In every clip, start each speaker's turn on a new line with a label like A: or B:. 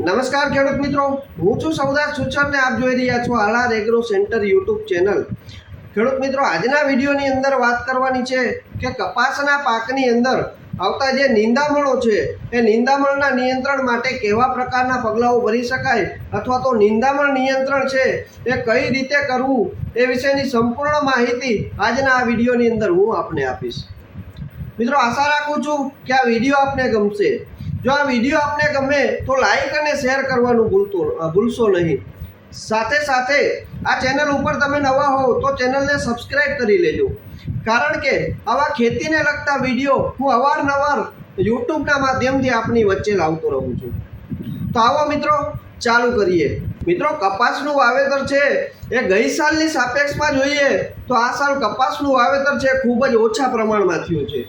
A: નમસ્કાર ખેડૂત મિત્રો. હું છું સૌદાસ સુચર ને આપ જોઈ રહ્યા છો Alar agro centre YouTube channel. ખેડૂત મિત્રો, આજના વિડીયોની અંદર વાત કરવાની છે કે કપાસના પાકની અંદર આવતા જે નિંદામણો છે, એ નિંદામણના નિયંત્રણ માટે કેવા પ્રકારના પગલાઓ ભરી શકાય અથવા તો નિંદામણ નિયંત્રણ છે, એ કઈ રીતે કરવું, એ વિશેની સંપૂર્ણ માહિતી આજના આ વિડીયોની અંદર હું આપને આપીશ. મિત્રો, આશા રાખું છું કે આ વીડિયો આપને ગમશે. જો આ વીડિયો આપને ગમે તો લાઈક અને શેર કરવાનું ભૂલતો ભૂલશો નહીં. સાથે સાથે આ ચેનલ ઉપર તમે નવા હો તો ચેનલને સબસ્ક્રાઈબ કરી લેજો. કારણ કે આવા ખેતીને લગતા વીડિયો હું અવારનવાર યુટ્યુબના માધ્યમથી આપની વચ્ચે લાવતો રહું છું. તો આવો મિત્રો, ચાલુ કરીએ. મિત્રો, કપાસનું વાવેતર છે એ ગઈ સાલની સાપેક્ષમાં જોઈએ તો આ સાલ કપાસનું વાવેતર છે ખૂબ જ ઓછા પ્રમાણમાં થયું છે.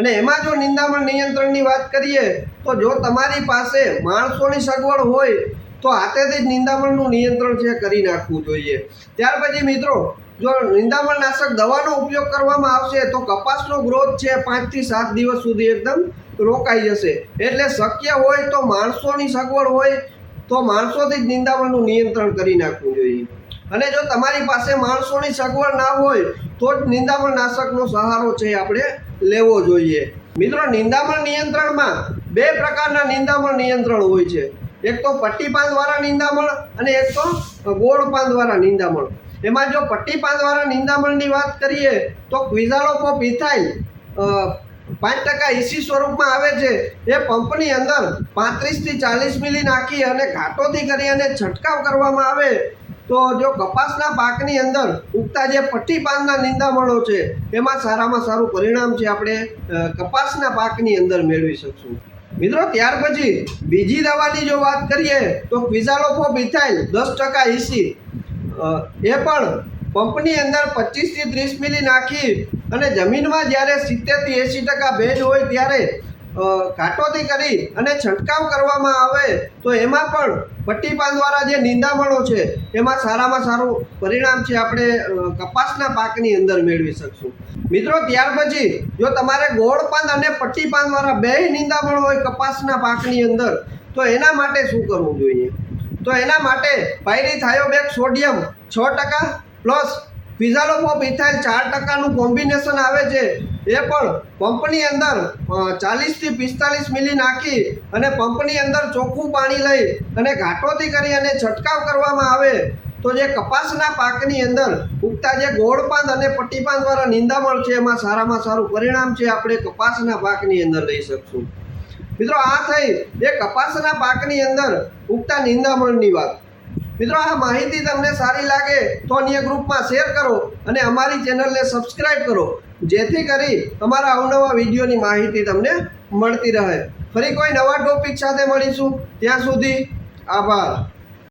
A: અને એમાં જો નિંદામણ નિયંત્રણની વાત કરીએ, તો જો તમારી પાસે માણસોની સગવડ હોય, તો હાથેથી જ નિંદામણનું નિયંત્રણ છે કરી નાખવું જોઈએ. ત્યાર પછી મિત્રો, જો નિંદામણ નાશક દવાનો ઉપયોગ કરવામાં આવશે, તો કપાસનો ગ્રોથ છે પાંચથી સાત દિવસ સુધી એકદમ રોકાઈ જશે. એટલે શક્ય હોય તો માણસોની સગવડ હોય, તો માણસોથી જ નિંદામણનું નિયંત્રણ કરી નાખવું જોઈએ. અને જો તમારી પાસે માણસોની સગવડ ના હોય, તો જ નિંદામણ નાશકનો સહારો છે આપણે લેવો જોઈએ. મિત્રો, નિંદામણ નિયંત્રણમાં બે પ્રકારના નિંદામણ નિયંત્રણ હોય છે. એક તો પટ્ટી પાંદવાળા નિંદામણ અને એક તો ગોળ પાંદવાળા નિંદામણ. એમાં જો પટ્ટી પાંદવાળા નિંદામણની વાત કરીએ, તો ક્વિઝાલોપોપ ઇથાઇલ પાંચ ટકા ઇસી સ્વરૂપમાં આવે છે. એ પંપની અંદર પાંત્રીસથી ચાલીસ મિલી નાખી અને ઘાટોથી કરી અને છંટકાવ કરવામાં આવે. તો જો કપાસના પાકની અંદર ઉગતા જે પટ્ટી પાનના નિંદામણો છે, એમાં સારામાં સારું પરિણામ છે આપણે કપાસના પાકની અંદર મેળવી શકશું. મિત્રો, ત્યાર પછી બીજી દવાની જો વાત કરીએ, તો ક્વિઝાલોફોબ ઇથાઇલ દસ ટકા ઇસી એ પણ પંપની અંદર પચીસથી ત્રીસ મિલી નાખી અને જમીનમાં જ્યારે સિત્તેરથી એંસી ટકા ભેજ હોય ત્યારે ઘાટોથી કરી અને છંટકાવ કરવામાં આવે તો એમાં પણ પટ્ટીપાલ દ્વારા જે નિંદામણો છે, એમાં સારામાં સારું પરિણામ છે આપણે કપાસના પાકની અંદર મેળવી શકશું. મિત્રો, ત્યાર પછી જો તમારે ગોળ પાન અને પટ્ટીપાન દ્વારા બે નિંદામણ હોય કપાસના પાકની અંદર, તો એના માટે શું કરવું જોઈએ? તો એના માટે પાયરી થાયોબેક સોડિયમ છ ટકા, પ્લસ ફિઝાલોફોપ ઇથાઇલ ચાર ટકાનું કોમ્બિનેશન આવે છે. એ પણ પંપની અંદર ચાલીસથી પિસ્તાલીસ મિલી નાખી અને પંપની અંદર ચોખ્ખું પાણી લઈ અને ઘાટોથી કરી અને છંટકાવ કરવામાં આવે. તો જે કપાસના પાકની અંદર ઉગતા જે ગોળપાંદ અને પટ્ટીપાંદ વાળા નિંદામણ છે, એમાં સારામાં સારું પરિણામ છે આપણે કપાસના પાકની અંદર લઈ શકશું. મિત્રો, આ થઈ એ કપાસના પાકની અંદર ઉગતા નિંદામણની વાત. મિત્રો, આ માહિતી તમને સારી લાગે તો અન્ય ગ્રુપમાં શેર કરો અને અમારી ચેનલને સબસ્ક્રાઈબ કરો, જેથી કરી અમારા અવનવા વિડીયોની માહિતી તમને મળતી રહે. ફરી કોઈ નવા ટોપિક સાથે મળીશું. ત્યાં સુધી આભાર.